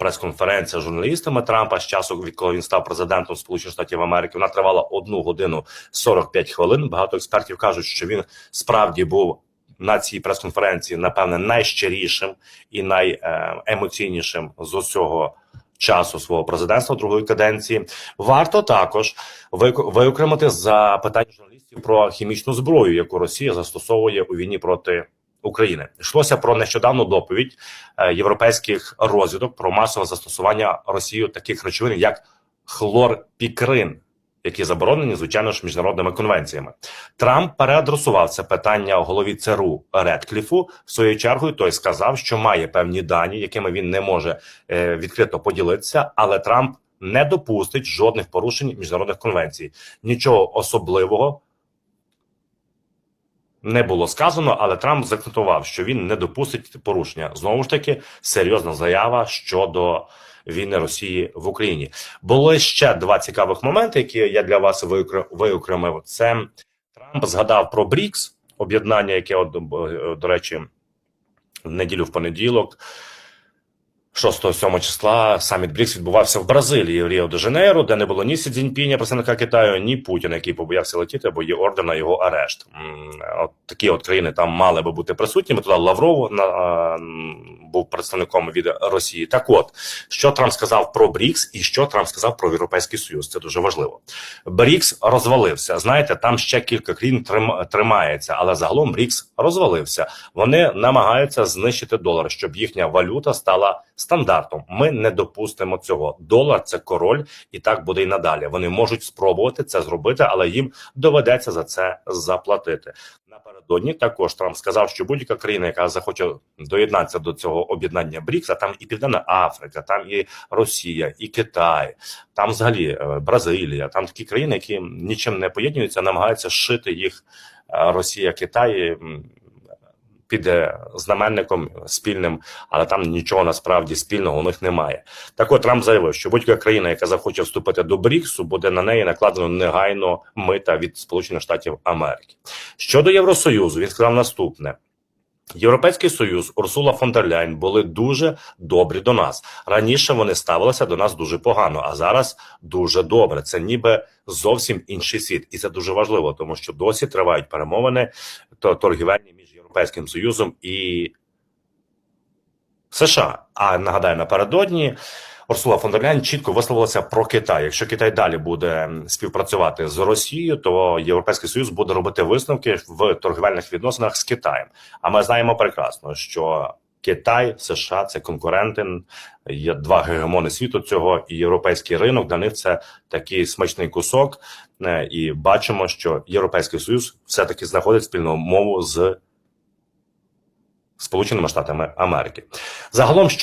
прес-конференція журналістами Трампа з часу, відколи він став президентом Сполучених Штатів Америки. Вона тривала одну годину 45 хвилин. Багато експертів кажуть, що він справді був на цій прес-конференції, напевне, найщирішим і найемоційнішим з усього. Часу свого президентства другої каденції варто також виокремити за питання журналістів про хімічну зброю, яку Росія застосовує у війні проти України. Йшлося про нещодавну доповідь е, європейських розвідок про масове застосування Росією таких речовин, як хлорпікрин, які заборонені звичайно ж міжнародними конвенціями. Трамп переадресував це питання голові ЦРУ Редкліфу. В свою чергу той сказав, що має певні дані, якими він не може е, відкрито поділитися, але Трамп не допустить жодних порушень міжнародних конвенцій. Нічого особливого не було сказано, але Трамп закнотував, що він не допустить порушення. Знову ж таки, серйозна заява щодо війни Росії в Україні. Було ще два цікавих моменти, які я для вас виокре- виокремив. Це Трамп згадав про БРІКС, об'єднання, яке е, до речі, в неділю в понеділок. 6-7 числа саміт БРІКС відбувався в Бразилії, в Ріо де Жанейро, де не було ні Сі Цзіньпіня, представника Китаю, ні Путіна, який побоявся летіти, бо є ордер на його арешт. От такі от країни там мали би бути присутніми. Туди Лавров на, а, був представником від Росії. Так от, що Трамп сказав про БРІКС і що Трамп сказав про Європейський Союз. Це дуже важливо. БРІКС розвалився. Знаєте, там ще кілька країн трим- тримається, але загалом БРІКС розвалився. Вони намагаються знищити долар, щоб їхня валюта стала стандартом. Ми не допустимо цього. Долар це король, і так буде й надалі. Вони можуть спробувати це зробити, але їм доведеться за це заплатити. Напередодні також Трамп сказав, що будь-яка країна, яка захоче доєднатися до цього об'єднання БРІКС, а там і Південна Африка, там і Росія, і Китай, там взагалі е, Бразилія, там такі країни, які нічим не поєднуються, намагаються шити їх е, Росія, Китай. М, Під е, знаменником спільним, але там нічого насправді спільного у них немає. Так от Трамп заявив, що будь-яка країна, яка захоче вступити до БРІКСу, буде на неї накладено негайно мита від Сполучених Штатів Америки. Щодо Євросоюзу, він сказав наступне. Європейський союз, Урсула фон дер Ляйн були дуже добрі до нас. Раніше вони ставилися до нас дуже погано, а зараз дуже добре. Це ніби зовсім інший світ, і це дуже важливо, тому що досі тривають перемовини то торгівельні Європейським Союзом і США. А нагадаю, напередодні Урсула фон чітко висловилася про Китай. Якщо Китай далі буде співпрацювати з Росією, то Європейський Союз буде робити висновки в торгівельних відносинах з Китаєм. А ми знаємо прекрасно, що Китай, США це конкуренти, є два гегемони світу цього, і європейський ринок для них це такий смачний кусок. Е, І бачимо, що Європейський Союз все таки знаходить спільну мову з Сполученими Штатами Америки. Загалом що.